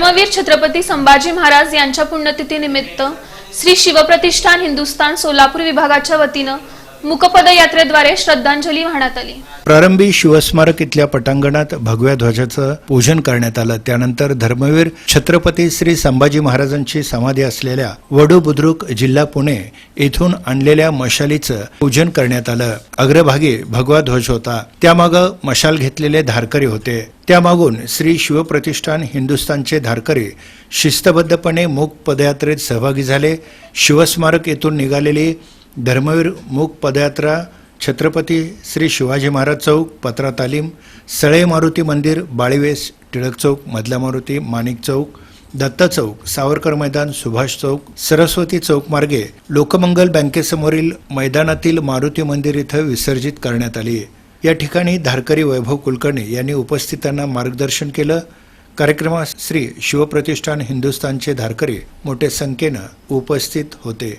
धर्मवीर छत्रपती संभाजी महाराज यांच्या पुण्यतिथीनिमित्त श्री शिवप्रतिष्ठान हिंदुस्थान सोलापूर विभागाच्या वतीनं मुकपदयात्रेद्वारे श्रद्धांजली वाहण्यात आली. प्रारंभी शिवस्मारक इथल्या पटांगणात भगव्या ध्वजाचं पूजन करण्यात आलं. त्यानंतर धर्मवीर छत्रपती श्री संभाजी महाराजांची समाधी असलेल्या वडू बुद्रुक जिल्हा पुणे येथून आणलेल्या मशालीचं पूजन करण्यात आलं. अग्रभागी भगवा ध्वज होता. त्यामागं मशाल घेतलेले धारकरी होते. त्यामागून श्री शिवप्रतिष्ठान हिंदुस्थानचे धारकरी शिस्तबद्धपणे मूक पदयात्रेत सहभागी झाले. शिवस्मारक येथून निघालेली धर्मवीर मूक पदयात्रा छत्रपती श्री शिवाजी महाराज चौक पत्रा तालीम सळे मारुती मंदिर बाळीवेस टिळक चौक मधल्या मारुती माणिक चौक दत्त चौक सावरकर मैदान सुभाष चौक सरस्वती चौक मार्गे लोकमंगल बँकेसमोरील मैदानातील मारुती मंदिर इथं विसर्जित करण्यात आली. या ठिकाणी धारकरी वैभव कुलकर्णी यांनी उपस्थितांना मार्गदर्शन केलं. कार्यक्रमात श्री शिवप्रतिष्ठान हिंदुस्थानचे धारकरी मोठ्या संख्येनं उपस्थित होते.